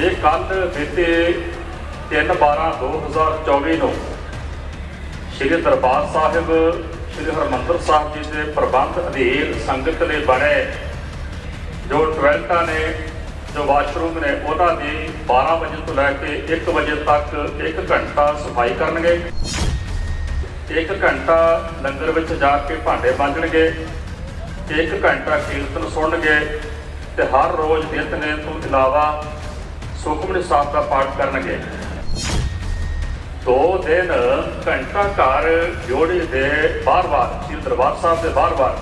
ਇਹ ਕੱਲ ਬੀਤੇ 3/12/2024 ਨੂੰ ਸ੍ਰੀ ਦਰਬਾਰ ਸਾਹਿਬ, ਸ੍ਰੀ ਹਰਮੰਦਰ ਸਾਹਿਬ ਜੀ ਦੇ ਪ੍ਰਬੰਧ ਅਧੀਨ ਸੰਗਤ ਲਈ ਬਣੇ ਜੋ ਟਵੈਲਟਾਂ ਨੇ, ਜੋ ਵਾਸ਼ਰੂਮ ਨੇ, ਉਹਨਾਂ ਦੀ 12 ਵਜੇ ਤੋਂ ਲੈ ਕੇ 1 ਵਜੇ ਤੱਕ 1 ਘੰਟਾ ਸਫ਼ਾਈ ਕਰਨਗੇ। 1 ਘੰਟਾ ਲੰਗਰ ਵਿੱਚ ਜਾ ਕੇ ਭਾਂਡੇ ਮਾਂਜਣਗੇ। 1 ਘੰਟਾ ਕੀਰਤਨ ਸੁਣਨਗੇ ਤੇ ਹਰ ਰੋਜ਼ ਨਿਤਨੇਮ ਤੋਂ ਇਲਾਵਾ ਸੁਖਮਨੀ ਸਾਹਿਬ ਦਾ ਪਾਠ ਕਰਨਗੇ। ਦੋ ਦਿਨ ਘੰਟਾ ਘਰ ਜੋੜੀ ਦੇ ਬਾਰ-ਬਾਰ ਸ੍ਰੀ ਦਰਬਾਰ ਸਾਹਿਬ ਦੇ ਬਾਰ-ਬਾਰ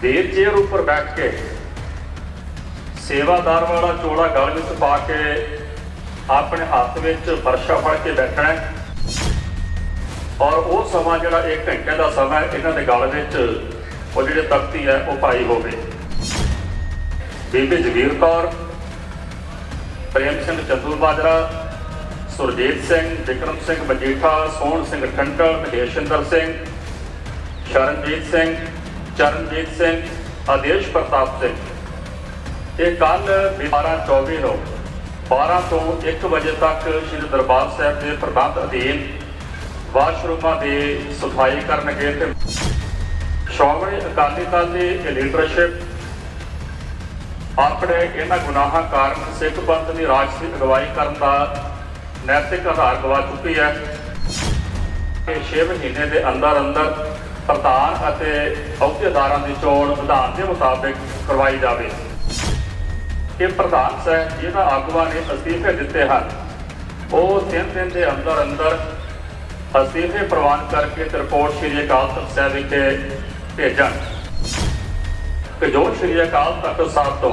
ਦੇਰ ਚੇਅਰ ਉੱਪਰ ਬੈਠ ਕੇ ਸੇਵਾਦਾਰ ਵਾਲਾ ਚੋਲਾ ਗਲ ਵਿੱਚ ਪਾ ਕੇ ਆਪਣੇ ਹੱਥ ਵਿੱਚ ਵਰਸ਼ਾ ਫੜ ਕੇ ਬੈਠਣਾ ਹੈ। ਔਰ ਉਹ ਸਮਾਂ ਜਿਹੜਾ 1 ਘੰਟੇ ਦਾ ਸਮਾਂ ਇਹਨਾਂ ਦੇ ਗਲ ਵਿੱਚ ਉਹ ਜਿਹੜੇ ਤਖਤੀ ਹੈ, ਉਹ ਪਾਈ ਹੋਵੇ। ਬੀਬੀ ਜਗੀਰ ਕੌਰ ਪ੍ਰੇਮ ਸਿੰਘ ਚੰਦੂ ਬਾਜਰਾ, ਸੁਰਜੀਤ ਸਿੰਘ, ਵਿਕਰਮ ਸਿੰਘ ਮਜੀਠਾ, ਸੋਹਣ ਸਿੰਘ ਠੰਡਲ ਮਹੇਸ਼ਿੰਦਰ ਸਿੰਘ, ਸ਼ਰਨਜੀਤ ਸਿੰਘ, ਚਰਨਜੀਤ ਸਿੰਘ, ਆਦੇਸ਼ ਪ੍ਰਤਾਪ ਸਿੰਘ। ਇਹ ਕੱਲ 12/24 ਨੂੰ 12 ਤੋਂ 1 ਵਜੇ ਤੱਕ ਸ੍ਰੀ ਦਰਬਾਰ ਸਾਹਿਬ ਦੇ ਪ੍ਰਬੰਧ ਅਧੀਨ ਵਾਸ਼ਰੂਮਾਂ ਦੀ ਸਫ਼ਾਈ ਕਰਨਗੇ ਤੇ ਸ਼੍ਰੋਮਣੀ ਅਕਾਲੀ ਦਲ ਦੀ ਲੀਡਰਸ਼ਿਪ ਆਪਣੇ ਇਹਨਾਂ ਗੁਨਾਹਾਂ ਕਾਰਨ ਸਿੱਖ ਪੰਥ ਦੀ ਰਾਜਸੀ ਅਗਵਾਈ ਕਰਨ ਦਾ ਨੈਤਿਕ ਆਧਾਰ ਗਵਾ ਚੁੱਕੀ ਹੈ। ਕਿ 6 ਮਹੀਨੇ ਦੇ ਅੰਦਰ ਅੰਦਰ ਪ੍ਰਧਾਨ ਅਤੇ ਅਹੁਦੇਦਾਰਾਂ ਦੀ ਚੋਣ ਵਿਧਾਨ ਦੇ ਮੁਤਾਬਿਕ ਕਰਵਾਈ ਜਾਵੇ। ਕਿ ਪ੍ਰਧਾਨ ਸਾਹਿਬ ਜਿਹਨਾਂ ਆਗੂਆਂ ਨੇ ਅਸਤੀਫੇ ਦਿੱਤੇ ਹਨ, ਉਹ ਤਿੰਨ ਦਿਨ ਦੇ ਅੰਦਰ ਅੰਦਰ ਅਸਤੀਫੇ ਪ੍ਰਵਾਨ ਕਰਕੇ ਤੇ ਰਿਪੋਰਟ ਸ਼੍ਰੀ ਅਕਾਲ ਤਖਤ ਸਾਹਿਬ ਵਿਖੇ ਭੇਜਣ। ਕਿ ਜੋ ਸ਼੍ਰੀ ਅਕਾਲ ਤਖਤ ਸਾਹਿਬ ਤੋਂ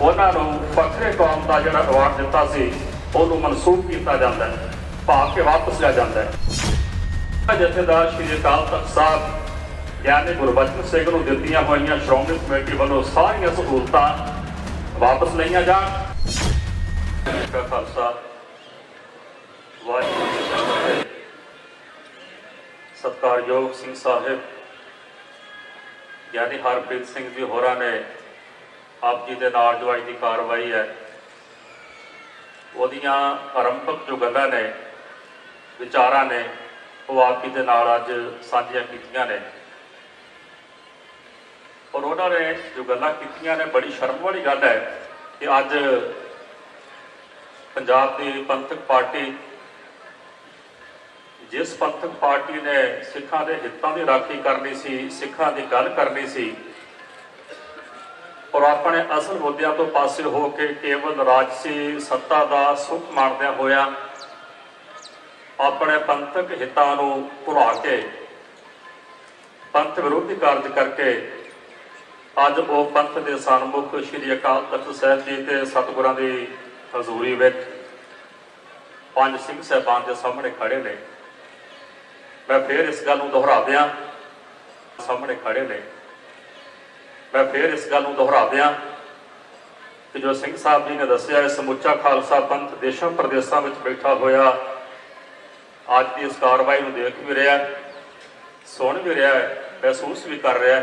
ਉਹਨਾਂ ਨੂੰ ਫਖਰੇ ਕੌਮ ਦਾ ਜਿਹੜਾ ਅਵਾਰਡ ਦਿੱਤਾ ਸੀ, ਉਹਨੂੰ ਮਨਸੂਖ ਕੀਤਾ ਜਾਂਦਾ ਹੈ, ਭਾਵ ਕਿ ਵਾਪਸ ਲਿਆ ਜਾਂਦਾ ਹੈ। ਜਥੇਦਾਰ ਸ਼੍ਰੀ ਅਕਾਲ ਤਖਤ ਸਾਹਿਬ, ਗਿਆਨੀ ਗੁਰਬਚਨ ਸਿੰਘ ਨੂੰ ਦਿੱਤੀਆਂ ਹੋਈਆਂ ਸ਼੍ਰੋਮਣੀ ਕਮੇਟੀ ਵੱਲੋਂ ਸਾਰੀਆਂ ਸਹੂਲਤਾਂ ਵਾਪਸ ਲਈਆਂ ਜਾਣ। ਕਾ ਖਾਲਸਾ। ਵਾਹਿਗੁਰੂ ਜੀ ਕੀ ਫਤਿਹ। ਸਤਿਕਾਰਯੋਗ ਸਿੰਘ ਸਾਹਿਬ ਗਿਆਨੀ ਹਰਪ੍ਰੀਤ ਸਿੰਘ ਜੀ ਹੋਰਾਂ ਨੇ ਆਪ ਜੀ ਦੇ ਨਾਲ ਜੋ ਅੱਜ ਦੀ ਕਾਰਵਾਈ ਹੈ। ਉਹਦੀਆਂ ਆਰੰਭਕ ਜੋ ਗੱਲਾਂ ਨੇ, ਵਿਚਾਰਾਂ ਨੇ, ਉਹ ਆਪ ਜੀ ਦੇ ਨਾਲ ਅੱਜ ਸਾਂਝੀਆਂ ਕੀਤੀਆਂ ਨੇ। ਔਰ ਉਹਨਾਂ ਨੇ ਜੋ ਗੱਲਾਂ ਕੀਤੀਆਂ ਨੇ, ਬੜੀ ਸ਼ਰਮ ਵਾਲੀ ਗੱਲ ਹੈ ਕਿ ਅੱਜ ਪੰਜਾਬ ਦੀ ਪੰਥਕ ਪਾਰਟੀ ਜਿਸ ਪੰਥਕ ਪਾਰਟੀ ਨੇ ਸਿੱਖਾਂ ਦੇ ਹਿੱਤਾਂ ਦੀ ਰਾਖੀ ਕਰਨੀ ਸੀ, ਸਿੱਖਾਂ ਦੀ ਗੱਲ ਕਰਨੀ ਸੀ, ਔਰ ਆਪਣੇ ਅਸਲ ਮੁੱਦਿਆਂ ਤੋਂ ਪਾਸੇ ਹੋ ਕੇ ਕੇਵਲ ਰਾਜਸੀ ਸੱਤਾ ਦਾ ਸੁਖ ਮਾਣਦਿਆਂ ਹੋਇਆ ਆਪਣੇ ਪੰਥਕ ਹਿੱਤਾਂ ਨੂੰ ਭੁਲਾ ਕੇ, ਪੰਥ ਵਿਰੋਧੀ ਕਾਰਜ ਕਰਕੇ ਅੱਜ ਉਹ ਪੰਥ ਦੇ ਸਨਮੁਖ ਸ੍ਰੀ ਅਕਾਲ ਤਖਤ ਸਾਹਿਬ ਜੀ ਤੇ ਸਤਿਗੁਰਾਂ ਦੀ ਹਜ਼ੂਰੀ ਵਿੱਚ ਪੰਜ ਸਿੰਘ ਸਾਹਿਬਾਨ ਦੇ ਸਾਹਮਣੇ ਖੜੇ ਨੇ। ਮੈਂ ਫੇਰ ਇਸ ਗੱਲ ਨੂੰ ਦੁਹਰਾਦਿਆਂ ਸਾਹਮਣੇ ਖੜੇ ਨੇ। ਮੈਂ ਫੇਰ ਇਸ ਗੱਲ ਨੂੰ ਦੁਹਰਾਦਿਆਂ ਕਿ ਜੋ ਸਿੰਘ ਸਾਹਿਬ ਜੀ ਨੇ ਦੱਸਿਆ ਇਹ ਸਮੁੱਚਾ ਖਾਲਸਾ ਪੰਥ ਦੇਸ਼ਾਂ ਪ੍ਰਦੇਸ਼ਾਂ ਵਿੱਚ ਬੈਠਾ ਹੋਇਆ, ਅੱਜ ਦੀ ਇਸ ਕਾਰਵਾਈ ਨੂੰ ਦੇਖ ਵੀ ਰਿਹਾ, ਸੁਣ ਵੀ ਰਿਹਾ ਮਹਿਸੂਸ ਵੀ ਕਰ ਰਿਹਾ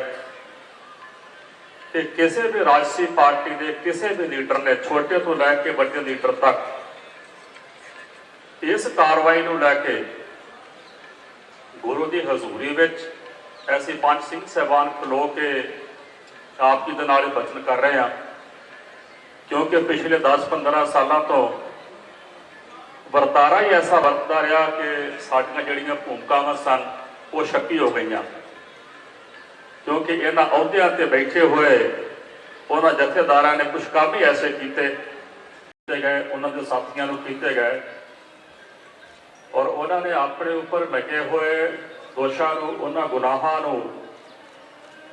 ਕਿ ਕਿਸੇ ਵੀ ਰਾਜਸੀ ਪਾਰਟੀ ਦੇ ਕਿਸੇ ਵੀ ਲੀਡਰ ਨੇ ਛੋਟੇ ਤੋਂ ਲੈ ਕੇ ਵੱਡੇ ਲੀਡਰ ਤੱਕ ਇਸ ਕਾਰਵਾਈ ਨੂੰ ਲੈ ਕੇ ਗੁਰੂ ਦੀ ਹਜ਼ੂਰੀ ਵਿੱਚ ਐਸੇ ਪੰਜ ਸਿੰਘ ਸਹਿਬਾਨ ਖਲੋ ਕੇ ਆਪ ਜੀ ਦੇ ਨਾਲ ਇਹ ਬਚਨ ਕਰ ਰਹੇ ਆ ਕਿਉਂਕਿ ਪਿਛਲੇ 10-15 ਸਾਲਾਂ ਤੋਂ ਵਰਤਾਰਾ ਹੀ ਐਸਾ ਵਰਤਦਾ ਰਿਹਾ ਕਿ ਸਾਡੀਆਂ ਜਿਹੜੀਆਂ ਭੂਮਿਕਾਵਾਂ ਸਨ, ਉਹ ਸ਼ੱਕੀ ਹੋ ਗਈਆਂ। ਕਿਉਂਕਿ ਇਹਨਾਂ ਅਹੁਦਿਆਂ ਤੇ ਬੈਠੇ ਹੋਏ ਉਹਨਾਂ ਜਥੇਦਾਰਾਂ ਨੇ ਕੁਝ ਕੰਮ ਹੀ ਐਸੇ ਕੀਤੇ ਕੀਤੇ ਗਏ, ਉਹਨਾਂ ਦੇ ਸਾਥੀਆਂ ਨੂੰ ਕੀਤੇ ਗਏ। ਔਰ ਉਹਨਾਂ ਨੇ ਆਪਣੇ ਉੱਪਰ ਲੱਗੇ ਹੋਏ ਦੋਸ਼ਾਂ ਨੂੰ, ਉਹਨਾਂ ਗੁਨਾਹਾਂ ਨੂੰ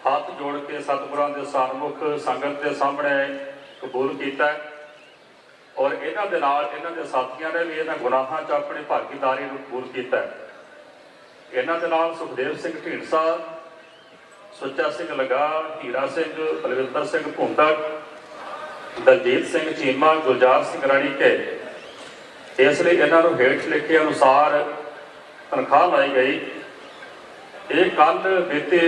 ਹੱਥ ਜੋੜ ਕੇ ਸਤਿਗੁਰਾਂ ਦੇ ਸਨਮੁਖ ਸੰਗਤ ਦੇ ਸਾਹਮਣੇ ਕਬੂਲ ਕੀਤਾ ਔਰ ਇਹਨਾਂ ਦੇ ਨਾਲ ਇਹਨਾਂ ਦੇ ਸਾਥੀਆਂ ਨੇ ਵੀ ਇਹਨਾਂ ਗੁਨਾਹਾਂ 'ਚ ਆਪਣੀ ਭਾਗੀਦਾਰੀ ਨੂੰ ਕਬੂਲ ਕੀਤਾ ਇਹਨਾਂ ਦੇ ਨਾਲ ਸੁਖਦੇਵ ਸਿੰਘ ਢੀਂਡਸਾ, ਸੁੱਚਾ ਸਿੰਘ ਲਗਾ ਹੀਰਾ ਸਿੰਘ, ਬਲਵਿੰਦਰ ਸਿੰਘ ਭੁੰਡਾ ਦਲਜੀਤ ਸਿੰਘ ਚੀਮਾ, ਗੁਲਜ਼ਾਰ ਸਿੰਘ ਰਾਣੀ ਕੇ ਇਸ ਲਈ ਇਹਨਾਂ ਨੂੰ ਹੇਠ ਲਿਖੇ ਅਨੁਸਾਰ ਤਨਖਾਹ ਲਾਈ ਗਈ। ਇਹ ਕੱਲ ਬੀਤੇ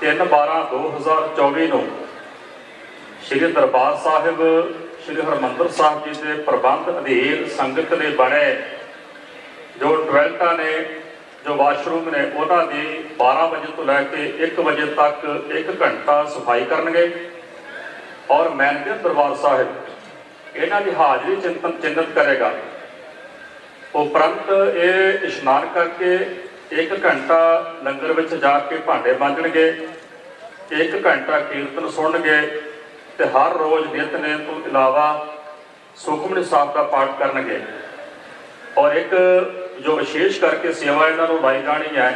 3/12/2024 ਨੂੰ ਸ੍ਰੀ ਦਰਬਾਰ ਸਾਹਿਬ, ਸ੍ਰੀ ਹਰਮੰਦਰ ਸਾਹਿਬ ਜੀ ਦੇ ਪ੍ਰਬੰਧ ਅਧੀਨ ਸੰਗਤ ਦੇ ਬਣੇ ਜੋ ਟਵੈਲਟਾਂ ਨੇ, ਜੋ ਵਾਸ਼ਰੂਮ ਨੇ, ਉਹਨਾਂ ਦੀ 12 ਵਜੇ ਤੋਂ ਲੈ ਕੇ 1 ਵਜੇ ਤੱਕ 1 ਘੰਟਾ ਸਫ਼ਾਈ ਕਰਨਗੇ। ਔਰ ਮੈਨੇਜਰ ਦਰਬਾਰ ਸਾਹਿਬ ਇਹਨਾਂ ਦੀ ਹਾਜ਼ਰੀ ਚਿੰਤਨ ਚਿੰਨਤ ਕਰੇਗਾ। ਉਪਰੰਤ ਇਹ ਇਸ਼ਨਾਨ ਕਰਕੇ 1 ਘੰਟਾ ਲੰਗਰ ਵਿੱਚ ਜਾ ਕੇ ਭਾਂਡੇ ਮਾਂਜਣਗੇ 1 ਘੰਟਾ ਕੀਰਤਨ ਸੁਣਨਗੇ ਤੇ ਹਰ ਰੋਜ਼ ਨਿਤਨੇਮ ਤੋਂ ਇਲਾਵਾ ਸੁਖਮਨੀ ਸਾਹਿਬ ਦਾ ਪਾਠ ਕਰਨਗੇ। ਔਰ ਇੱਕ ਜੋ ਵਿਸ਼ੇਸ਼ ਕਰਕੇ ਸੇਵਾ ਇਹਨਾਂ ਨੂੰ ਲਾਈ ਜਾਣੀ ਹੈ,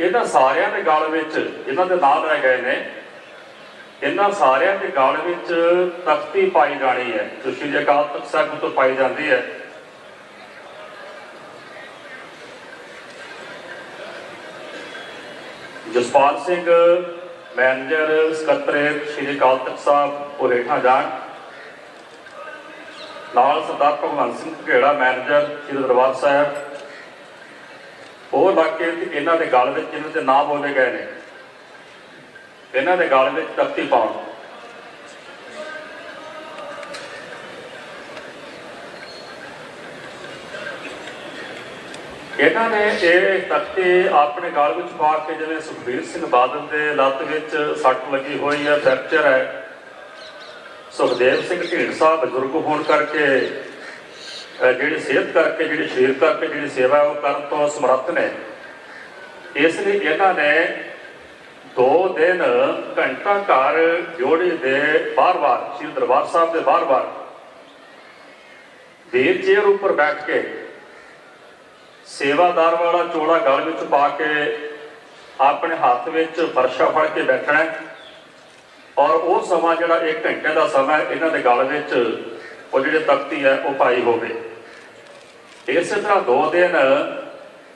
ਇਹਨਾਂ ਸਾਰਿਆਂ ਦੇ ਗਲ ਵਿੱਚ ਇਹਨਾਂ ਦੇ ਨਾਲ ਰਹਿ ਗਏ ਨੇ ਇਹਨਾਂ ਸਾਰਿਆਂ ਦੇ ਗਾਲ ਵਿੱਚ ਤਖਤੀ ਪਾਈ ਜਾਣੀ ਹੈ। ਜੋ ਸ਼੍ਰੀ ਅਕਾਲ ਤਖਤ ਸਾਹਿਬ ਤੋਂ ਪਾਈ ਜਾਂਦੀ ਹੈ। ਜਸਪਾਲ ਸਿੰਘ, ਮੈਨੇਜਰ ਸਕੱਤਰੇਤ ਸ਼੍ਰੀ ਅਕਾਲ ਤਖਤ ਸਾਹਿਬ ਉਹ ਹੇਠਾਂ ਜਾਣ। ਨਾਲ ਸਰਦਾਰ ਭਗਵੰਤ ਸਿੰਘ ਘੇੜਾ ਮੈਨੇਜਰ ਸ਼੍ਰੀ ਦਰਬਾਰ ਸਾਹਿਬ। ਉਹ ਇਲਾਕੇ ਇਹਨਾਂ ਦੇ ਗਾਲ ਵਿੱਚ ਇਹਨਾਂ ਦੇ ਨਾਮ ਬੋਲੇ ਗਏ ਨੇ। ਇਹਨਾਂ ਦੇ ਗਾਲ ਵਿੱਚ ਤਖਤੀ ਪਾਉਣ। ਇਹਨਾਂ ਨੇ ਇਹ ਤਖਤੀ ਆਪਣੇ ਗਾਲ ਵਿੱਚ ਪਾ ਕੇ ਜਿਵੇਂ ਸੁਖਬੀਰ ਸਿੰਘ ਬਾਦਲ ਦੇ ਲੱਤ ਵਿੱਚ ਸੱਟ ਲੱਗੀ ਹੋਈ ਹੈ ਫ੍ਰੈਕਚਰ ਹੈ। ਸੁਖਦੇਵ ਸਿੰਘ ਢੀਂਡਸਾ ਬਜ਼ੁਰਗ ਹੋਣ ਕਰਕੇ ਜਿਹੜੀ ਸਿਹਤ ਕਰਕੇ, ਜਿਹੜੀ ਸਰੀਰ ਕਰਕੇ ਜਿਹੜੀ ਸੇਵਾ ਉਹ ਕਰਨ ਤੋਂ ਸਮਰੱਥ ਨੇ। ਇਸ ਲਈ ਇਹਨਾਂ ਨੇ ਦੋ ਦਿਨ ਘੰਟਾ ਘਰ ਜੋੜੀ ਦੇ ਬਾਰ-ਬਾਰ ਸ੍ਰੀ ਦਰਬਾਰ ਸਾਹਿਬ ਦੇ ਬਾਰ-ਬਾਰ ਵੀਰ ਚੇਅਰ ਉੱਪਰ ਬੈਠ ਕੇ ਸੇਵਾਦਾਰ ਵਾਲਾ ਚੋਲਾ ਗਲ ਵਿੱਚ ਪਾ ਕੇ ਆਪਣੇ ਹੱਥ ਵਿੱਚ ਫਰਸ਼ਾ ਫੜ ਕੇ ਬੈਠਣਾ ਔਰ ਉਹ ਸਮਾਂ ਜਿਹੜਾ 1 ਘੰਟੇ ਦਾ ਸਮਾਂ ਇਹਨਾਂ ਦੇ ਗਲ ਵਿੱਚ ਉਹ ਜਿਹੜੇ ਤਖਤੀ ਹੈ, ਉਹ ਪਾਈ ਹੋਵੇ। ਇਸੇ ਤਰ੍ਹਾਂ ਦੋ ਦਿਨ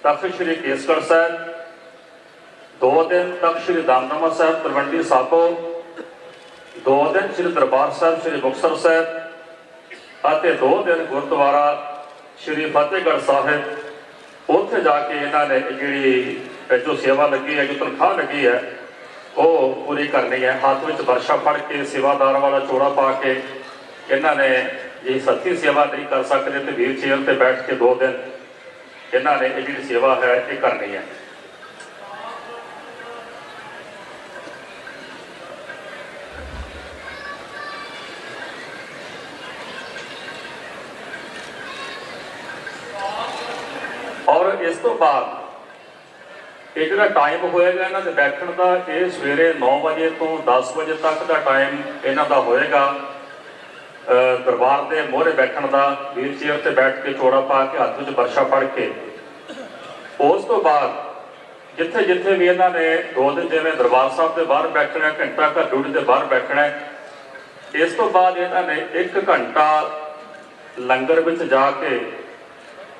ਤਖਤ ਸ੍ਰੀ ਕੇਸਗੜ੍ਹ ਸਾਹਿਬ ਦੋ ਦਿਨ ਤੱਕ ਸ੍ਰੀ ਦਮਦਮਾ ਸਾਹਿਬ, ਤਲਵੰਡੀ ਸਾਬੋ। ਦੋ ਦਿਨ ਸ੍ਰੀ ਦਰਬਾਰ ਸਾਹਿਬ, ਸ੍ਰੀ ਮੁਕਤਸਰ ਸਾਹਿਬ ਅਤੇ ਦੋ ਦਿਨ ਗੁਰਦੁਆਰਾ ਸ੍ਰੀ ਫਤਿਹਗੜ੍ਹ ਸਾਹਿਬ। ਉੱਥੇ ਜਾ ਕੇ ਇਹਨਾਂ ਨੇ ਜਿਹੜੀ ਜੋ ਸੇਵਾ ਲੱਗੀ ਹੈ, ਜੋ ਤਨਖਾਹ ਲੱਗੀ ਹੈ, ਉਹ ਪੂਰੀ ਕਰਨੀ ਹੈ। ਹੱਥ ਵਿੱਚ ਵਰਸ਼ਾ ਫੜ ਕੇ, ਸੇਵਾਦਾਰ ਵਾਲਾ ਚੋੜਾ ਪਾ ਕੇ ਇਹਨਾਂ ਨੇ ਇਹ ਸੱਚੀ ਸੇਵਾ ਨਹੀਂ ਕਰ ਸਕਦੇ ਤੇ ਵੀਲ ਚੇਅਰ ਤੇ ਬੈਠ ਕੇ ਦੋ ਦਿਨ ਇਹਨਾਂ ਨੇ ਇਹ ਜਿਹੜੀ ਸੇਵਾ ਹੈ, ਇਹ ਕਰਨੀ ਹੈ ਔਰ ਇਸ ਤੋਂ ਬਾਅਦ। ਇਹ ਜਿਹੜਾ ਟਾਈਮ ਹੋਏਗਾ ਇਹਨਾਂ ਦੇ ਬੈਠਣ ਦਾ, ਇਹ ਸਵੇਰੇ 9 ਵਜੇ ਤੋਂ 10 ਵਜੇ ਤੱਕ ਦਾ ਟਾਈਮ ਇਹਨਾਂ ਦਾ ਹੋਏਗਾ। ਦਰਬਾਰ ਦੇ ਮੋਹਰੇ ਬੈਠਣ ਦਾ ਵੀਲ ਚੇਅਰ ਤੇ ਬੈਠ ਕੇ ਚੋੜਾ ਪਾ ਕੇ ਹੱਥ ਵਿੱਚ ਵਰਸ਼ਾ ਫੜ ਕੇ। ਉਸ ਤੋਂ ਬਾਅਦ ਜਿੱਥੇ ਜਿੱਥੇ ਵੀ ਇਹਨਾਂ ਨੇ ਦੋ ਦਿਨ ਜਿਵੇਂ ਦਰਬਾਰ ਸਾਹਿਬ ਦੇ ਬਾਹਰ ਬੈਠਣਾ ਘੰਟਾ ਘਰ ਡਿਊਟੀ ਦੇ ਬਾਹਰ ਬੈਠਣਾ ਇਸ ਤੋਂ ਬਾਅਦ ਇਹਨਾਂ ਨੇ 1 ਘੰਟਾ ਲੰਗਰ ਵਿੱਚ ਜਾ ਕੇ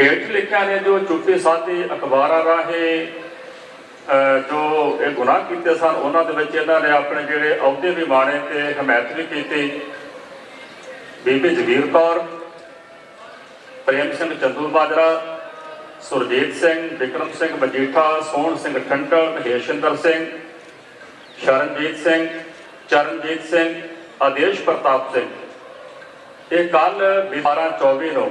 ਹੇਠ ਲਿਖਿਆ ਨੇ ਜੋ ਚੁੱਪੀ ਸਾਧੀ ਅਖਬਾਰਾਂ ਰਾਹੀਂ ਜੋ ਇਹ ਗੁਨਾਹ ਕੀਤੇ ਸਨ, ਉਹਨਾਂ ਦੇ ਵਿੱਚ ਇਹਨਾਂ ਨੇ ਆਪਣੇ ਜਿਹੜੇ ਅਹੁਦੇ ਵੀ ਮਾਣੇ ਤੇ ਹਮਾਇਤ ਵੀ ਕੀਤੀ। ਬੀਬੀ ਜਗੀਰ ਕੌਰ, ਪ੍ਰੇਮ ਸਿੰਘ ਚੰਦੂ ਬਾਜਰਾ, ਸੁਰਜੀਤ ਸਿੰਘ, ਵਿਕਰਮ ਸਿੰਘ ਮਜੀਠਾ, ਸੋਹਣ ਸਿੰਘ ਠੰਡਲ ਮਹੇਸ਼ਿੰਦਰ ਸਿੰਘ, ਸ਼ਰਨਜੀਤ ਸਿੰਘ, ਚਰਨਜੀਤ ਸਿੰਘ, ਆਦੇਸ਼ ਪ੍ਰਤਾਪ ਸਿੰਘ। ਇਹ ਕੱਲ 12 24 ਨੂੰ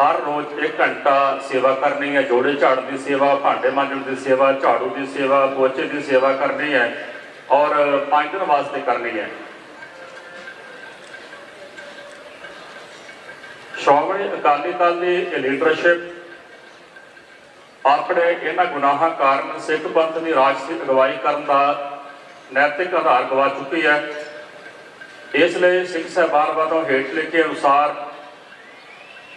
ਹਰ ਰੋਜ਼ 1 ਘੰਟਾ ਸੇਵਾ ਕਰਨੀ ਹੈ। ਜੋੜੇ ਝਾੜਨ ਦੀ ਸੇਵਾ, ਭਾਂਡੇ ਮਾਂਜਣ ਦੀ ਸੇਵਾ, ਝਾੜੂ ਦੀ ਸੇਵਾ, ਪੋਚੇ ਦੀ ਸੇਵਾ ਕਰਨੀ ਹੈ ਔਰ 5 ਦਿਨ ਵਾਸਤੇ ਕਰਨੀ ਹੈ। ਸ਼੍ਰੋਮਣੀ ਅਕਾਲੀ ਦਲ ਦੀ ਲੀਡਰਸ਼ਿਪ ਆਪਣੇ ਇਹਨਾਂ ਗੁਨਾਹਾਂ ਕਾਰਨ ਸਿੱਖ ਪੰਥ ਦੀ ਰਾਜਸੀ ਅਗਵਾਈ ਕਰਨ ਦਾ ਨੈਤਿਕ ਆਧਾਰ ਗਵਾ ਚੁੱਕੀ ਹੈ। ਇਸ ਲਈ ਸਿੱਖ ਸਾਹਿਬਾਨ ਵੱਲੋਂ ਹੇਠ ਲਿਖੇ ਅਨੁਸਾਰ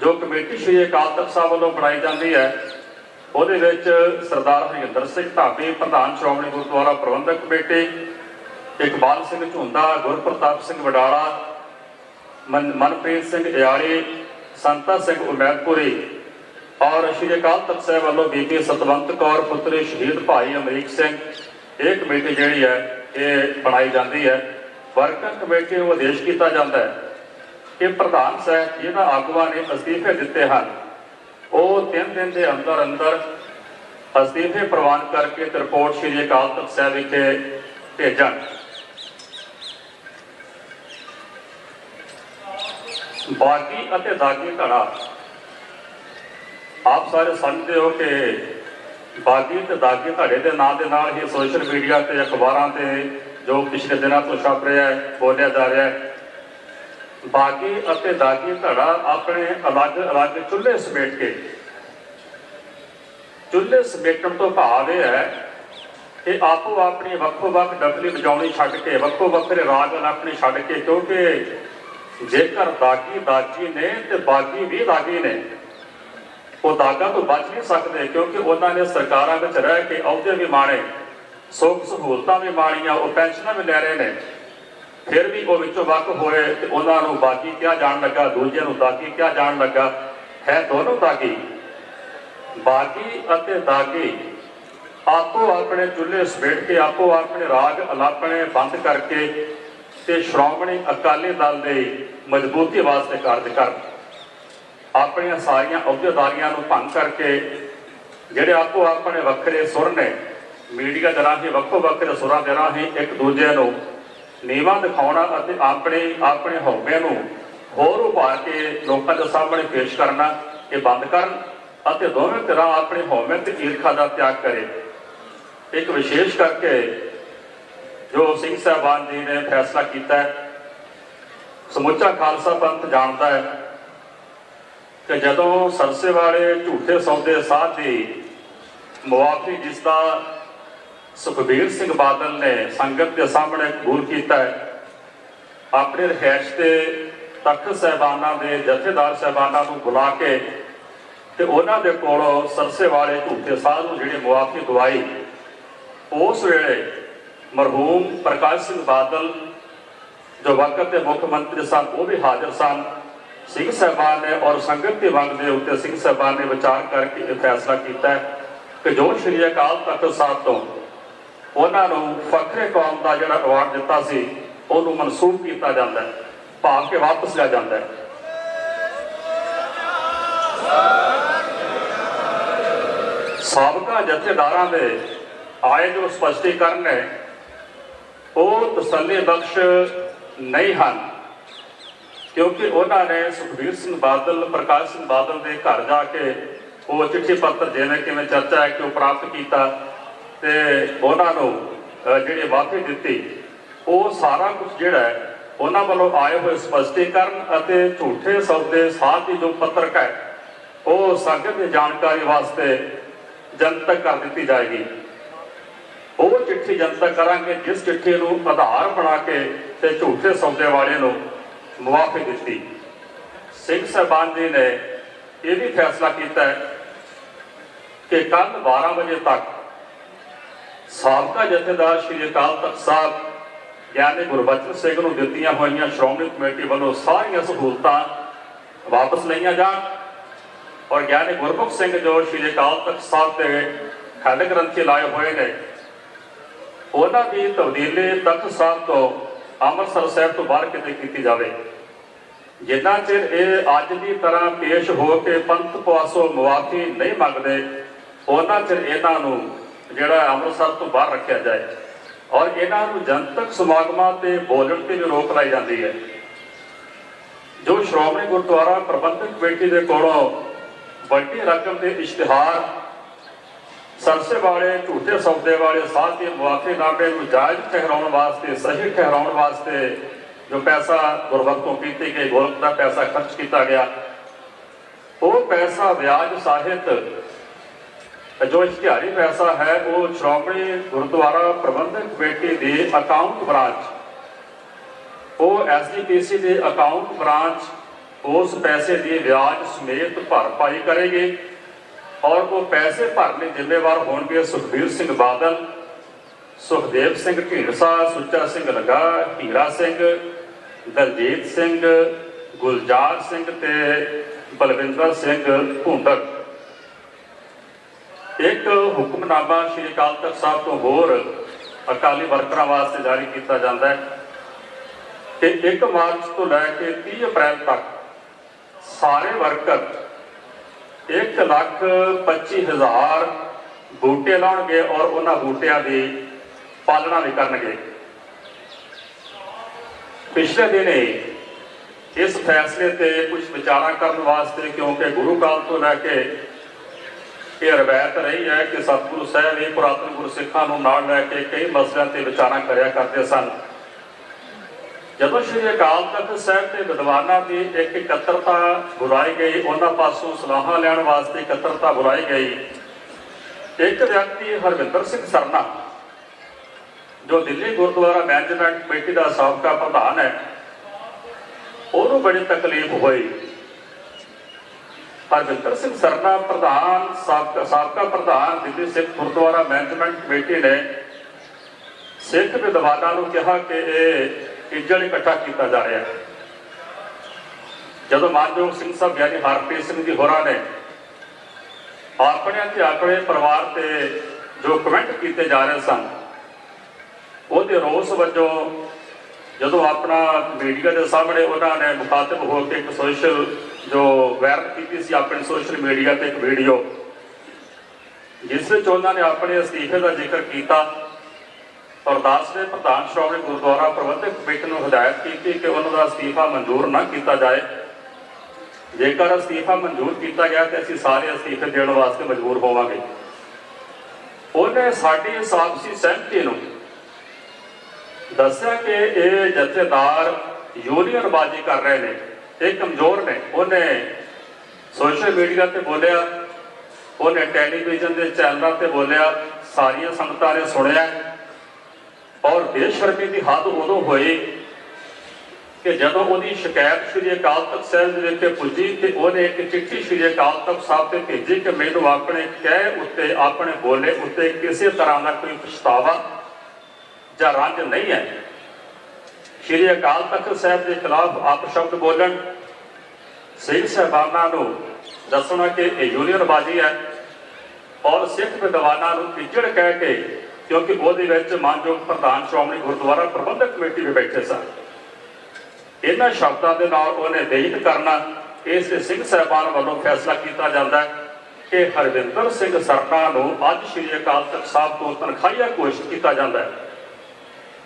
ਜੋ ਕਮੇਟੀ ਸ਼੍ਰੀ ਅਕਾਲ ਤਖਤ ਸਾਹਿਬ ਵੱਲੋਂ ਬਣਾਈ ਜਾਂਦੀ ਹੈ, ਉਹਦੇ ਵਿੱਚ ਸਰਦਾਰ ਹਰਿੰਦਰ ਸਿੰਘ ਢਾਬੀ, ਪ੍ਰਧਾਨ ਸ਼੍ਰੋਮਣੀ ਗੁਰਦੁਆਰਾ ਪ੍ਰਬੰਧਕ ਕਮੇਟੀ, ਇਕਬਾਲ ਸਿੰਘ ਝੁੰਦਾ, ਗੁਰਪ੍ਰਤਾਪ ਸਿੰਘ ਵਡਾਲਾ, ਮਨ- ਮਨਪ੍ਰੀਤ ਸਿੰਘ ਇਆਲੀ, ਸੰਤਾ ਸਿੰਘ ਉਮੈਦਪੁਰੀ ਔਰ ਸ਼੍ਰੀ ਅਕਾਲ ਤਖਤ ਸਾਹਿਬ ਵੱਲੋਂ ਬੀਬੀ ਸਤਵੰਤ ਕੌਰ, ਪੁੱਤਰੀ ਸ਼ਹੀਦ ਭਾਈ ਅਮਰੀਕ ਸਿੰਘ, ਇਹ ਕਮੇਟੀ ਜਿਹੜੀ ਹੈ, ਇਹ ਬਣਾਈ ਜਾਂਦੀ ਹੈ। ਵਰਕਰ ਕਮੇਟੀ ਨੂੰ ਆਦੇਸ਼ ਕੀਤਾ ਜਾਂਦਾ ਹੈ। ਕਿ ਪ੍ਰਧਾਨ ਸਾਹਿਬ ਜਿਹਨਾਂ ਆਗੂਆਂ ਨੇ ਅਸਤੀਫੇ ਦਿੱਤੇ ਹਨ। ਉਹ ਤਿੰਨ ਦਿਨ ਦੇ ਅੰਦਰ ਅੰਦਰ ਅਸਤੀਫੇ ਪ੍ਰਵਾਨ ਕਰਕੇ ਤੇ ਰਿਪੋਰਟ ਸ਼੍ਰੀ ਅਕਾਲ ਤਖਤ ਸਾਹਿਬ ਵਿਖੇ ਭੇਜਣ। ਬਾਗੀ ਅਤੇ ਦਾਗੀ ਧੜਾ। ਆਪ ਸਾਰੇ ਸਮਝਦੇ ਹੋ ਕਿ ਬਾਗੀ ਤੇ ਦਾਗੀ ਧੜੇ ਦੇ ਨਾਂ ਦੇ ਨਾਲ ਹੀ ਸੋਸ਼ਲ ਮੀਡੀਆ ਤੇ ਅਖਬਾਰਾਂ ਤੇ ਜੋ ਪਿਛਲੇ ਦਿਨਾਂ ਤੋਂ ਛਪ ਰਿਹਾ ਹੈ, ਬੋਲਿਆ ਜਾ ਰਿਹਾ ਹੈ ਬਾਗੀ ਅਤੇ ਦਾਗੀ ਧੜਾ ਆਪਣੇ ਅਲੱਗ-ਅਲੱਗ ਚੁੱਲ੍ਹੇ ਸਮੇਟ ਕੇ। ਚੁੱਲ੍ਹੇ ਸਮੇਟਣ ਤੋਂ ਭਾਵ ਇਹ ਹੈ ਕਿ ਆਪੋ ਆਪਣੀ ਵੱਖੋ ਵੱਖ ਡਬਲੀ ਵਜਾਉਣੀ ਛੱਡ ਕੇ, ਵੱਖੋ ਵੱਖਰੇ ਰਾਗ ਆਪਣੇ ਛੱਡ ਕੇ, ਕਿਉਂਕਿ ਜੇਕਰ ਦਾਗੀ ਦਾਗੀ ਨੇ ਤੇ ਬਾਗੀ ਵੀ ਦਾਗੀ ਨੇ, ਉਹ ਦਾਗਾ ਤੋਂ ਬਚ ਨਹੀਂ ਸਕਦੇ ਕਿਉਂਕਿ ਉਹਨਾਂ ਨੇ ਸਰਕਾਰਾਂ ਵਿੱਚ ਰਹਿ ਕੇ ਅਹੁਦੇ ਵੀ ਮਾਣੇ, ਸੁੱਖ ਸਹੂਲਤਾਂ ਵੀ ਮਾਣੀਆਂ, ਉਹ ਪੈਨਸ਼ਨਾਂ ਵੀ ਲੈ ਰਹੇ ਨੇ। ਫਿਰ ਵੀ ਉਹ ਵਿੱਚੋਂ ਵੱਖ ਹੋਏ ਤੇ ਉਹਨਾਂ ਨੂੰ ਬਾਗੀ ਕਿਹਾ ਜਾਣ ਲੱਗਾ, ਦੂਜਿਆਂ ਨੂੰ ਦਾਗੀ ਕਿਹਾ ਜਾਣ ਲੱਗਾ। ਹੈ ਦੋਨੋਂ ਦਾਗੀ ਬਾਗੀ ਅਤੇ ਦਾਗੀ ਆਪੋ ਆਪਣੇ ਚੁੱਲ੍ਹੇ ਸਮੇਟ ਕੇ, ਆਪੋ ਆਪਣੇ ਰਾਗ ਅਲਾਪਣੇ ਬੰਦ ਕਰਕੇ ਤੇ ਸ਼੍ਰੋਮਣੀ ਅਕਾਲੀ ਦਲ ਦੇ ਮਜ਼ਬੂਤੀ ਵਾਸਤੇ ਕਾਰਜ ਕਰਨ। ਆਪਣੀਆਂ ਸਾਰੀਆਂ ਅਹੁਦੇਦਾਰੀਆਂ ਨੂੰ ਭੰਗ ਕਰਕੇ ਜਿਹੜੇ ਆਪੋ ਆਪਣੇ ਵੱਖਰੇ ਸੁਰ ਨੇ, ਮੀਡੀਆ ਦੇ ਰਾਹੀਂ ਵੱਖੋ ਵੱਖਰੇ ਸੁਰਾਂ ਦੇ ਰਾਹੀਂ ਇੱਕ ਦੂਜੇ ਨੂੰ ਨੀਵਾਂ ਦਿਖਾਉਣਾ ਅਤੇ ਆਪਣੇ ਆਪਣੇ ਹਉਮੈ ਨੂੰ ਹੋਰ ਉਭਾਰ ਕੇ ਲੋਕਾਂ ਦੇ ਸਾਹਮਣੇ ਪੇਸ਼ ਕਰਨਾ, ਇਹ ਬੰਦ ਕਰਨ ਅਤੇ ਦੋਵੇਂ ਤਰ੍ਹਾਂ ਆਪਣੇ ਹਉਮੈ ਤੇ ਈਰਖਾ ਦਾ ਤਿਆਗ ਕਰੇ। ਇੱਕ ਵਿਸ਼ੇਸ਼ ਕਰਕੇ ਜੋ ਸਿੰਘ ਸਾਹਿਬਾਨ ਜੀ ਨੇ ਫੈਸਲਾ ਕੀਤਾ ਹੈ, ਸਮੁੱਚਾ ਖਾਲਸਾ ਪੰਥ ਜਾਣਦਾ ਹੈ ਕਿ ਜਦੋਂ ਸਰਸੇ ਵਾਲੇ ਝੂਠੇ ਸੌਦੇ ਸਾਧ ਦੀ ਮੁਆਫੀ ਜਿਸ ਦਾ ਸੁਖਬੀਰ ਸਿੰਘ ਬਾਦਲ ਨੇ ਸੰਗਤ ਦੇ ਸਾਹਮਣੇ ਕਬੂਲ ਕੀਤਾ ਹੈ। ਆਪਣੇ ਰਹਿਸ਼ ਤੇ ਤਖਤ ਸਹਿਬਾਨਾਂ ਦੇ ਜਥੇਦਾਰ ਸਹਿਬਾਨਾਂ ਨੂੰ ਬੁਲਾ ਕੇ ਤੇ ਉਹਨਾਂ ਦੇ ਕੋਲੋਂ ਸਰਸੇ ਵਾਲੇ ਝੂਠੇ ਸਾਧ ਨੂੰ ਜਿਹੜੀ ਮੁਆਫੀ ਦਵਾਈ, ਉਸ ਵੇਲੇ ਮਰਹੂਮ ਪ੍ਰਕਾਸ਼ ਸਿੰਘ ਬਾਦਲ, ਜੋ ਵਕਤ ਦੇ ਮੁੱਖ ਮੰਤਰੀ ਸਨ, ਉਹ ਵੀ ਹਾਜ਼ਰ ਸਨ। ਸਿੰਘ ਸਾਹਿਬਾਨ ਨੇ ਔਰ ਸੰਗਤ ਦੀ ਵੰਡ ਦੇ ਉੱਤੇ ਸਿੰਘ ਸਾਹਿਬਾਨ ਨੇ ਵਿਚਾਰ ਕਰਕੇ ਇਹ ਫੈਸਲਾ ਕੀਤਾ ਕਿ ਜੋ ਸ਼੍ਰੀ ਅਕਾਲ ਤਖਤ ਸਾਹਿਬ ਤੋਂ ਉਹਨਾਂ ਨੂੰ ਫਖਰੇ ਕੌਮ ਦਾ ਜਿਹੜਾ ਅਵਾਰਡ ਦਿੱਤਾ ਸੀ, ਉਹਨੂੰ ਮਨਸੂਬ ਕੀਤਾ ਜਾਂਦਾ ਹੈ ਭਾਵ ਕਿ ਵਾਪਸ ਲਿਆ ਜਾਂਦਾ ਹੈ। ਸਾਬਕਾ ਜਥੇਦਾਰਾਂ ਦੇ ਆਏ ਜੋ ਸਪਸ਼ਟੀਕਰਨ ਨੇ, ਉਹ ਤਸੱਲੀ ਬਖਸ਼ ਨਹੀਂ ਹਨ, ਕਿਉਂਕਿ ਉਹਨਾਂ ਨੇ ਸੁਖਬੀਰ ਸਿੰਘ ਬਾਦਲ, ਪ੍ਰਕਾਸ਼ ਸਿੰਘ ਬਾਦਲ ਦੇ ਘਰ ਜਾ ਕੇ ਉਹ ਚਿੱਠੀ ਪੱਤਰ ਜਿਵੇਂ ਕਿਵੇਂ ਚਰਚਾ ਹੈ ਕਿ ਉਹ ਪ੍ਰਾਪਤ ਕੀਤਾ ਤੇ ਉਹਨਾਂ ਨੂੰ ਅਹ, ਜਿਹੜੀ ਮਾਫੀ ਦਿੱਤੀ ਉਹ ਸਾਰਾ ਕੁਝ ਜਿਹੜਾ ਹੈ ਉਹਨਾਂ ਵੱਲੋਂ ਆਏ ਹੋਏ ਸਪਸ਼ਟੀਕਰਨ ਅਤੇ ਝੂਠੇ ਸੌਦੇ ਸਾਧ ਦੀ ਜੋ ਪੱਤਰਕ ਹੈ ਉਹ ਸੰਗਤ ਦੀ ਜਾਣਕਾਰੀ ਵਾਸਤੇ ਜਨਤਕ ਕਰ ਦਿੱਤੀ ਜਾਏਗੀ। ਉਹ ਚਿੱਠੀ ਜਨਤਕ ਕਰਾਂਗੇ ਜਿਸ ਚਿੱਠੀ ਨੂੰ ਆਧਾਰ ਬਣਾ ਕੇ ਤੇ ਝੂਠੇ ਸੌਦੇ ਵਾਲੇ ਨੂੰ ਮੁਆਫੀ ਦਿੱਤੀ। ਸਿੰਘ ਸਾਹਿਬਾਨ ਜੀ ਨੇ ਇਹ ਵੀ ਫੈਸਲਾ ਕੀਤਾ ਕਿ ਕੱਲ 12 ਵਜੇ ਤੱਕ ਸਾਬਕਾ ਜਥੇਦਾਰ ਸ਼੍ਰੀ ਅਕਾਲ ਤਖਤ ਸਾਹਿਬ ਗਿਆਨੀ ਗੁਰਬਚਨ ਸਿੰਘ ਨੂੰ ਦਿੱਤੀਆਂ ਹੋਈਆਂ ਸ਼੍ਰੋਮਣੀ ਕਮੇਟੀ ਵੱਲੋਂ ਸਾਰੀਆਂ ਸਹੂਲਤਾਂ ਵਾਪਸ ਲਈਆਂ ਜਾਣ। ਔਰ ਗਿਆਨੀ ਗੁਰਮੁਖ ਸਿੰਘ ਜੋ ਸ਼੍ਰੀ ਅਕਾਲ ਤਖਤ ਸਾਹਿਬ ਦੇ ਖੰਡ ਗ੍ਰੰਥੀ ਲਾਏ ਹੋਏ ਨੇ, ਉਹਨਾਂ ਦੀ ਤਬਦੀਲੀ ਤਖਤ ਸਾਹਿਬ ਤੋਂ ਅੰਮ੍ਰਿਤਸਰ ਸਾਹਿਬ ਤੋਂ ਬਾਹਰ ਕਿਤੇ ਕੀਤੀ ਜਾਵੇ। ਜਿੰਨਾ ਚਿਰ ਇਹ ਅੱਜ ਦੀ ਤਰ੍ਹਾਂ ਪੇਸ਼ ਹੋ ਕੇ ਪੰਥ ਪਾਸੋਂ ਮੁਆਫੀ ਨਹੀਂ ਮੰਗਦੇ, ਉਹਨਾਂ ਚਿਰ ਇਹਨਾਂ ਨੂੰ ਜਿਹੜਾ ਅੰਮ੍ਰਿਤਸਰ ਤੋਂ ਬਾਹਰ ਰੱਖਿਆ ਜਾਏ। ਔਰ ਇਹਨਾਂ ਨੂੰ ਜਨਤਕ ਸਮਾਗਮਾਂ ਤੇ ਬੋਲਣ ਤੇ ਵੀ ਰੋਕ ਲਾਈ ਜਾਂਦੀ ਹੈ। ਜੋ ਸ਼੍ਰੋਮਣੀ ਗੁਰਦੁਆਰਾ ਪ੍ਰਬੰਧਕ ਕਮੇਟੀ ਦੇ ਕੋਲੋਂ ਵੱਡੀ ਰਕਮ ਦੇ ਇਸ਼ਤਿਹਾਰ, ਸਰਸੇ ਵਾਲੇ, ਝੂਠੇ ਸੌਦੇ ਵਾਲੇ ਸਾਥ ਦੇ ਮੁਆਫੇਨਾਮੇ ਨੂੰ ਜਾਇਜ਼ ਠਹਿਰਾਉਣ ਵਾਸਤੇ, ਸਹੀ ਠਹਿਰਾਉਣ ਵਾਸਤੇ ਜੋ ਪੈਸਾ ਗੁਰਬਖਤੋਂ ਕੀਤੀ ਗਈ, ਗੋਲਕ ਦਾ ਪੈਸਾ ਖਰਚ ਕੀਤਾ ਗਿਆ। ਉਹ ਪੈਸਾ ਵਿਆਜ ਸਾਹਿਤ ਜੋ ਇਸ਼ਤਿਹਾਰੀ ਪੈਸਾ ਹੈ, ਉਹ ਸ਼੍ਰੋਮਣੀ ਗੁਰਦੁਆਰਾ ਪ੍ਰਬੰਧਕ ਕਮੇਟੀ ਦੇ ਅਕਾਊਂਟ ਬ੍ਰਾਂਚ ਉਹ ਐਸਜੀਪੀਸੀ ਦੇ ਅਕਾਊਂਟ ਬ੍ਰਾਂਚ ਉਸ ਪੈਸੇ ਦੀ ਵਿਆਜ ਸਮੇਤ ਭਰਪਾਈ ਕਰੇਗੀ ਔਰ ਉਹ ਪੈਸੇ ਭਰਨ ਲਈ ਜ਼ਿੰਮੇਵਾਰ ਹੋਣਗੇ ਸੁਖਬੀਰ ਸਿੰਘ ਬਾਦਲ, ਸੁਖਦੇਵ ਸਿੰਘ ਢੀਂਡਸਾ, ਸੁੱਚਾ ਸਿੰਘ ਲਗਾ ਹੀਰਾ ਸਿੰਘ, ਦਲਜੀਤ ਸਿੰਘ, ਗੁਲਜ਼ਾਰ ਸਿੰਘ ਤੇ ਬਲਵਿੰਦਰ ਸਿੰਘ ਭੁੰਡਰ ਇੱਕ ਹੁਕਮਨਾਮਾ ਸ਼੍ਰੀ ਅਕਾਲ ਤਖਤ ਸਾਹਿਬ ਤੋਂ ਹੋਰ ਅਕਾਲੀ ਵਰਕਰਾਂ ਵਾਸਤੇ ਜਾਰੀ ਕੀਤਾ ਜਾਂਦਾ ਹੈ ਕਿ 1 ਮਾਰਚ ਤੋਂ ਲੈ ਕੇ 30 ਅਪ੍ਰੈਲ ਤੱਕ ਸਾਰੇ ਵਰਕਰ 1 ਲੱਖ 25 ਹਜ਼ਾਰ ਬੂਟੇ ਲਾਉਣਗੇ ਔਰ ਉਹਨਾਂ ਬੂਟਿਆਂ ਦੀ ਪਾਲਣਾ ਵੀ ਕਰਨਗੇ। ਪਿਛਲੇ ਦਿਨੇ ਇਸ ਫੈਸਲੇ ਤੇ ਕੁਝ ਵਿਚਾਰਾਂ ਕਰਨ ਵਾਸਤੇ ਕਿਉਂਕਿ ਗੁਰੂ ਕਾਲ ਤੋਂ ਲੈ ਕੇ ਇਹ ਰਵਾਇਤ ਰਹੀ ਹੈ ਕਿ ਸਤਿਗੁਰੂ ਸਾਹਿਬ ਇਹ ਪੁਰਾਤਨ ਗੁਰਸਿੱਖਾਂ ਨੂੰ ਨਾਲ ਲੈ ਕੇ ਕਈ ਮਸਲਿਆਂ ਤੇ ਵਿਚਾਰਾਂ ਕਰਿਆ ਕਰਦੇ ਸਨ। ਜਦੋਂ ਸ਼੍ਰੀ ਅਕਾਲ ਤਖਤ ਸਾਹਿਬ ਤੇ ਵਿਦਵਾਨਾਂ ਦੀ ਇੱਕ ਇਕੱਤਰਤਾ ਬੁਲਾਈ ਗਈ, ਉਹਨਾਂ ਪਾਸੋਂ ਸਲਾਹਾਂ ਲੈਣ ਵਾਸਤੇ ਇਕੱਤਰਤਾ ਬੁਲਾਈ ਗਈ। ਇੱਕ ਵਿਅਕਤੀ ਹਰਵਿੰਦਰ ਸਿੰਘ ਸਰਨਾ, ਜੋ ਦਿੱਲੀ ਗੁਰਦੁਆਰਾ ਮੈਨੇਜਮੈਂਟ ਕਮੇਟੀ ਦਾ ਸਾਬਕਾ ਪ੍ਰਧਾਨ ਹੈ, ਉਹਨੂੰ ਬੜੀ ਤਕਲੀਫ ਹੋਈ। ਹਰਵਿੰਦਰ ਸਿੰਘ ਸਰਨਾ ਪ੍ਰਧਾਨ, ਸਾਬਕਾ ਸਾਬਕਾ ਪ੍ਰਧਾਨ ਦਿੱਲੀ ਸਿੱਖ ਗੁਰਦੁਆਰਾ ਮੈਨੇਜਮੈਂਟ ਕਮੇਟੀ ਨੇ ਸਿੱਖ ਵਿਦਵਾਨਾਂ ਨੂੰ ਕਿਹਾ ਕਿ ਇਹ ਇੱਜਲ ਇਕੱਠਾ ਕੀਤਾ ਜਾ ਰਿਹਾ ਹੈ। ਜਦੋਂ ਮਾਨਯੋਗ ਸਿੰਘ ਸਾਹਿਬ ਯਾਨੀ ਹਰਪ੍ਰੀਤ ਸਿੰਘ ਜੀ ਹੋਰਾਂ ਨੇ ਆਪਣੇ ਤੇ ਆਪਣੇ ਪਰਿਵਾਰ ਤੇ ਜੋ ਕਮੈਂਟ ਕੀਤੇ ਜਾ ਰਹੇ ਸਨ, ਉਹਦੇ ਰੋਸ ਵਜੋਂ ਜਦੋਂ ਆਪਣਾ ਮੀਡੀਆ ਦੇ ਸਾਹਮਣੇ ਉਹਨਾਂ ਨੇ ਮੁਖਾਤਬ ਹੋ ਕੇ ਇੱਕ ਸੋਸ਼ਲ ਜੋ ਵਾਇਰਲ ਕੀਤੀ ਸੀ ਆਪਣੇ ਸੋਸ਼ਲ ਮੀਡੀਆ ਤੇ ਇੱਕ ਵੀਡੀਓ, ਜਿਸ ਵਿੱਚ ਉਹਨਾਂ ਨੇ ਆਪਣੇ ਅਸਤੀਫੇ ਦਾ ਜ਼ਿਕਰ ਕੀਤਾ। ਅਰਦਾਸ ਦੇ ਪ੍ਰਧਾਨ ਸ਼੍ਰੋਮਣੀ ਗੁਰਦੁਆਰਾ ਪ੍ਰਬੰਧਕ ਕਮੇਟੀ ਨੂੰ ਹਦਾਇਤ ਕੀਤੀ ਕਿ ਉਹਨਾਂ ਦਾ ਅਸਤੀਫਾ ਮਨਜ਼ੂਰ ਨਾ ਕੀਤਾ ਜਾਏ। ਜੇਕਰ ਅਸਤੀਫਾ ਮਨਜ਼ੂਰ ਕੀਤਾ ਗਿਆ ਤੇ ਅਸੀਂ ਸਾਰੇ ਅਸਤੀਫੇ ਦੇਣ ਵਾਸਤੇ ਮਜਬੂਰ ਹੋਵਾਂਗੇ। ਉਹਨੇ ਸਾਡੀ ਇਸ ਸਹਿਮਤੀ ਨੂੰ ਦੱਸਿਆ ਕਿ ਇਹ ਜਥੇਦਾਰ ਯੂਨੀਅਨਬਾਜ਼ੀ ਕਰ ਰਹੇ ਨੇ। ਇਹ ਕਮਜ਼ੋਰ ਨੇ। ਉਹਨੇ ਸੋਸ਼ਲ ਮੀਡੀਆ ਤੇ ਬੋਲਿਆ, ਉਹਨੇ ਟੈਲੀਵਿਜ਼ਨ ਦੇ ਚੈਨਲਾਂ ਤੇ ਬੋਲਿਆ, ਸਾਰੀਆਂ ਸੰਗਤਾਂ ਨੇ ਸੁਣਿਆ। ਔਰ ਬੇਸ਼ਰਮੀ ਦੀ ਹੱਦ ਉਦੋਂ ਹੋਈ ਕਿ ਜਦੋਂ ਉਹਦੀ ਸ਼ਿਕਾਇਤ ਸ਼੍ਰੀ ਅਕਾਲ ਤਖਤ ਸਾਹਿਬ ਦੇ ਵਿਖੇ ਪੁੱਜੀ ਤੇ ਉਹਨੇ ਇੱਕ ਚਿੱਠੀ ਸ਼੍ਰੀ ਅਕਾਲ ਤਖਤ ਸਾਹਿਬ ਤੇ ਭੇਜੀ ਕਿ ਮੈਨੂੰ ਆਪਣੇ ਕਹਿ ਉੱਤੇ, ਆਪਣੇ ਬੋਲੇ ਉੱਤੇ ਕਿਸੇ ਤਰ੍ਹਾਂ ਦਾ ਕੋਈ ਪਛਤਾਵਾ ਜਾਂ ਰੰਜ ਨਹੀਂ ਹੈ। ਸ਼੍ਰੀ ਅਕਾਲ ਤਖਤ ਸਾਹਿਬ ਦੇ ਖਿਲਾਫ ਆਪ ਸ਼ਬਦ ਬੋਲਣ, ਸਿੰਘ ਸਾਹਿਬਾਨਾਂ ਨੂੰ ਦੱਸਣਾ ਕਿ ਇਹ ਯੂਨੀਅਨਬਾਜ਼ੀ ਹੈ ਔਰ ਸਿੱਖ ਵਿਦਵਾਨਾਂ ਨੂੰ ਇੱਜੜ ਕਹਿ ਕੇ, ਕਿਉਂਕਿ ਉਹਦੇ ਵਿੱਚ ਮਾਨਯੋਗ ਪ੍ਰਧਾਨ ਸ਼੍ਰੋਮਣੀ ਗੁਰਦੁਆਰਾ ਪ੍ਰਬੰਧਕ ਕਮੇਟੀ ਦੇ ਬੈਠੇ ਸਨ। ਇਹਨਾਂ ਸ਼ਬਦਾਂ ਦੇ ਨਾਲ ਉਹਨੇ ਦੇਹਿਤ ਕਰਨਾ, ਇਸ ਸਿੰਘ ਸਾਹਿਬਾਨ ਵੱਲੋਂ ਫੈਸਲਾ ਕੀਤਾ ਜਾਂਦਾ ਹੈ ਕਿ ਹਰਵਿੰਦਰ ਸਿੰਘ ਸਰਨਾ ਨੂੰ ਅੱਜ ਸ਼੍ਰੀ ਅਕਾਲ ਤਖਤ ਸਾਹਿਬ ਤੋਂ ਤਨਖਾਹੀਆ ਘੋਸ਼ਿਤ ਕੀਤਾ ਜਾਂਦਾ ਹੈ।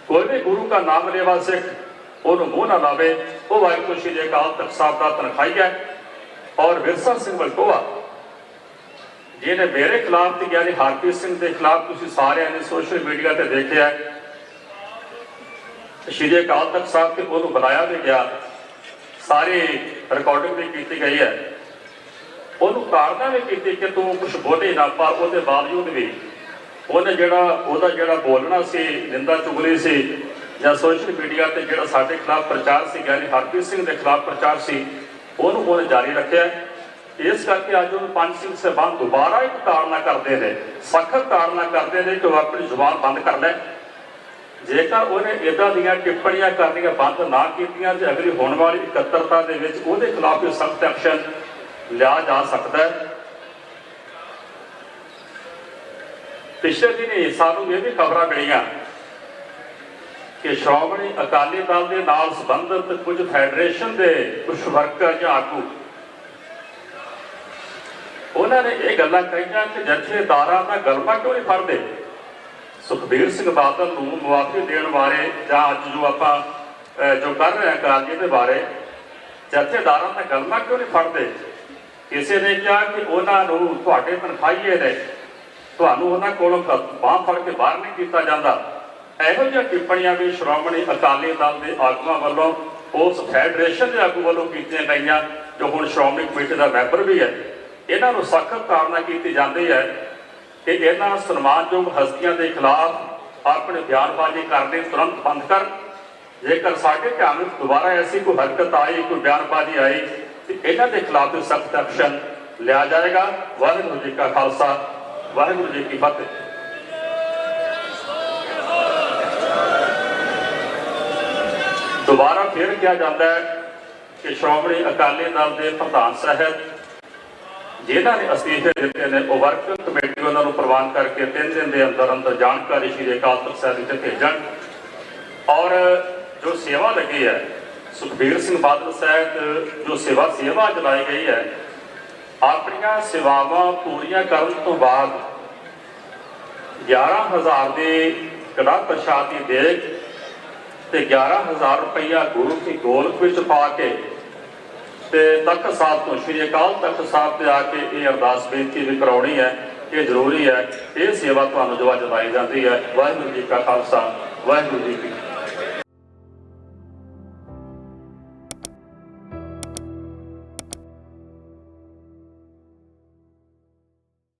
ਕੋਈ ਵੀ ਗੁਰੂ ਦਾ ਨਾਮ ਲੈਵਾ ਸਿੱਖ, ਉਹਨੂੰ ਮੂੰਹ ਨਾ ਲਾਵੇ, ਉਹ ਵਾਹਿਗੁਰੂ ਸ਼੍ਰੀ ਅਕਾਲ ਤਖਤ ਸਾਹਿਬ ਦਾ ਤਨਖਾਈ ਹੈ। ਔਰ ਵਿਰਸਾ ਸਿੰਘ ਵਲਕੋਆ ਜਿਹਨੇ ਮੇਰੇ ਖਿਲਾਫ ਤੇ ਗਿਆਨੀ ਹਰਪ੍ਰੀਤ ਸਿੰਘ ਦੇ ਖਿਲਾਫ ਤੁਸੀਂ ਸਾਰਿਆਂ ਨੇ ਸੋਸ਼ਲ ਮੀਡੀਆ ਤੇ ਦੇਖਿਆ ਸ਼੍ਰੀ ਅਕਾਲ ਤਖਤ ਸਾਹਿਬ ਤੇ ਉਹਨੂੰ ਬੁਲਾਇਆ ਵੀ ਗਿਆ। ਸਾਰੀ ਰਿਕਾਰਡਿੰਗ ਵੀ ਕੀਤੀ ਗਈ ਹੈ। ਉਹਨੂੰ ਤਾੜਨਾ ਵੀ ਕੀਤੀ ਕਿ ਤੂੰ ਕੁਝ ਬੋਲੇ ਨਾ ਪਰ ਉਹਦੇ ਬਾਵਜੂਦ ਵੀ ਉਹਨੇ ਜਿਹੜਾ, ਉਹਦਾ ਜਿਹੜਾ ਬੋਲਣਾ ਸੀ, ਨਿੰਦਾ ਚੁਗਲੀ ਸੀ, ਜਾਂ ਸੋਸ਼ਲ ਮੀਡੀਆ ਤੇ ਜਿਹੜਾ ਸਾਡੇ ਖਿਲਾਫ ਪ੍ਰਚਾਰ ਸੀ, ਗਿਆਨੀ ਹਰਪ੍ਰੀਤ ਸਿੰਘ ਦੇ ਖਿਲਾਫ ਪ੍ਰਚਾਰ ਸੀ, ਉਹਨੂੰ ਉਹਨੇ ਜਾਰੀ ਰੱਖਿਆ। ਇਸ ਕਰਕੇ ਅੱਜ ਉਹ ਪੰਜ ਸਿੰਘ ਸਾਹਿਬਾਨ ਦੁਬਾਰਾ ਇੱਕ ਤਾੜਨਾ ਕਰਦੇ ਨੇ, ਸਖਤ ਤਾੜਨਾ ਕਰਦੇ ਨੇ ਕਿ ਉਹ ਆਪਣੀ ਜ਼ੁਬਾਨ ਬੰਦ ਕਰ ਲੈ। ਜੇਕਰ ਉਹਨੇ ਇਦਾਂ ਦੀਆਂ ਟਿੱਪਣੀਆਂ ਕਰਨੀਆਂ ਬੰਦ ਨਾ ਕੀਤੀਆਂ ਤੇ ਅਗਲੀ ਹੋਣ ਵਾਲੀ ਇਕੱਤਰਤਾ ਦੇ ਵਿੱਚ ਉਹਦੇ ਖਿਲਾਫ ਵੀ ਸਖਤ ਐਕਸ਼ਨ ਲਿਆ ਜਾ ਸਕਦਾ ਹੈ। ਪਿਛਲੇ ਦਿਨੀ ਸਾਨੂੰ ਇਹ ਵੀ ਖਬਰਾਂ ਮਿਲੀਆਂ ਕਿ ਸ਼੍ਰੋਮਣੀ ਅਕਾਲੀ ਦਲ ਦੇ ਨਾਲ ਸੰਬੰਧਿਤ ਕੁਝ ਫੈਡਰੇਸ਼ਨ ਦੇ ਕੁਝ ਵਰਕਰ ਜਾਂ ਆਗੂ, ਉਹਨਾਂ ਨੇ ਇਹ ਗੱਲਾਂ ਕਹੀਆਂ ਕਿ ਜਥੇਦਾਰਾਂ ਦਾ ਗਲਮਾ ਕਿਉਂ ਨਹੀਂ ਫੜਦੇ? ਸੁਖਬੀਰ ਸਿੰਘ ਬਾਦਲ ਨੂੰ ਮੁਆਫੀ ਦੇਣ ਬਾਰੇ ਜਾਂ ਅੱਜ ਜੋ ਆਪਾਂ ਜੋ ਕਰ ਰਹੇ ਹਾਂ ਕਾਰਜ ਦੇ ਬਾਰੇ, ਜਥੇਦਾਰਾਂ ਦਾ ਗਲਮਾ ਕਿਉਂ ਨਹੀਂ ਫੜਦੇ? ਕਿਸੇ ਨੇ ਕਿਹਾ ਕਿ ਉਹਨਾਂ ਨੂੰ ਤੁਹਾਡੇ ਤਨਖਾਹੀਏ ਨੇ। ਤੁਹਾਨੂੰ ਉਹਨਾਂ ਕੋਲੋਂ ਬਾਹ ਫੜ ਕੇ ਬਾਹਰ ਨਹੀਂ ਕੀਤਾ ਜਾਂਦਾ। ਇਹੋ ਜਿਹੀਆਂ ਟਿੱਪਣੀਆਂ ਵੀ ਸ਼੍ਰੋਮਣੀ ਅਕਾਲੀ ਦਲ ਦੇ ਆਗੂਆਂ ਵੱਲੋਂ ਉਸ ਫੈਡਰੇਸ਼ਨ ਦੇ ਆਗੂ ਵੱਲੋਂ ਕੀਤੀਆਂ ਗਈਆਂ, ਜੋ ਹੁਣ ਸ਼੍ਰੋਮਣੀ ਕਮੇਟੀ ਦਾ ਮੈਂਬਰ ਵੀ ਹੈ। ਇਹਨਾਂ ਨੂੰ ਸਖਤ ਕਾਰਨਾ ਕੀਤੀ ਜਾਂਦੀ ਹੈ ਕਿ ਇਹਨਾਂ ਸਨਮਾਨਯੋਗ ਹਸਤੀਆਂ ਦੇ ਖਿਲਾਫ ਆਪਣੇ ਬਿਆਨਬਾਜ਼ੀ ਕਰਨੇ ਤੁਰੰਤ ਬੰਦ ਕਰ। ਜੇਕਰ ਸਾਡੇ ਧਿਆਨ ਵਿੱਚ ਦੁਬਾਰਾ ਐਸੀ ਕੋਈ ਹਰਕਤ ਆਈ, ਕੋਈ ਬਿਆਨਬਾਜ਼ੀ ਆਈ, ਤੇ ਇਹਨਾਂ ਦੇ ਖਿਲਾਫ ਵੀ ਸਖਤ ਐਕਸ਼ਨ ਲਿਆ ਜਾਏਗਾ। ਵਾਹਿਗੁਰੂ ਜੀ ਕਾ ਖਾਲਸਾ। ਵਾਹਿਗੁਰੂ ਜੀ ਕੀ ਫਤਿਹ। ਦੁਬਾਰਾ ਫਿਰ ਕਿਹਾ ਜਾਂਦਾ ਹੈ ਕਿ ਸ਼੍ਰੋਮਣੀ ਅਕਾਲੀ ਦਲ ਦੇ ਪ੍ਰਧਾਨ ਸਾਹਿਬ, ਜਿਨ੍ਹਾਂ ਨੇ ਅਸਤੀਫੇ ਦਿੱਤੇ ਨੇ, ਉਹ ਵਰਕਿੰਗ ਕਮੇਟੀ ਉਹਨਾਂ ਨੂੰ ਪ੍ਰਵਾਨ ਕਰਕੇ ਤਿੰਨ ਦਿਨ ਦੇ ਅੰਦਰ ਅੰਦਰ ਜਾਣਕਾਰੀ ਸ਼੍ਰੀ ਅਕਾਲ ਤਖਤ ਸਾਹਿਬ ਤੇ ਭੇਜਣ। ਔਰ ਜੋ ਸੇਵਾ ਲੱਗੀ ਹੈ, ਸੁਖਬੀਰ ਸਿੰਘ ਬਾਦਲ ਸਾਹਿਬ, ਜੋ ਸੇਵਾ ਸੇਵਾ ਚਲਾਈ ਗਈ ਹੈ ਆਪਣੀਆਂ ਸੇਵਾਵਾਂ ਪੂਰੀਆਂ ਕਰਨ ਤੋਂ ਬਾਅਦ 11000 ਦੇ ਕੜਾ ਪ੍ਰਸ਼ਾਦ ਦੀ ਦੇਗ ਤੇ 11000 ਰੁਪਈਆ ਗੁਰੂ ਦੀ ਗੋਲਕ ਵਿੱਚ ਪਾ ਕੇ ਤੇ ਤਖਤ ਸਾਹਿਬ ਤੋਂ, ਸ਼੍ਰੀ ਅਕਾਲ ਤਖਤ ਸਾਹਿਬ ਤੇ ਆ ਕੇ ਇਹ ਅਰਦਾਸ ਬੇਨਤੀ ਵੀ ਕਰਾਉਣੀ ਹੈ ਇਹ ਜ਼ਰੂਰੀ ਹੈ, ਇਹ ਸੇਵਾ ਤੁਹਾਨੂੰ ਜੋ ਅੱਜ ਲਾਈ ਜਾਂਦੀ ਹੈ। ਵਾਹਿਗੁਰੂ ਜੀ ਕਾ ਖਾਲਸਾ, ਵਾਹਿਗੁਰੂ ਜੀ ਕੀ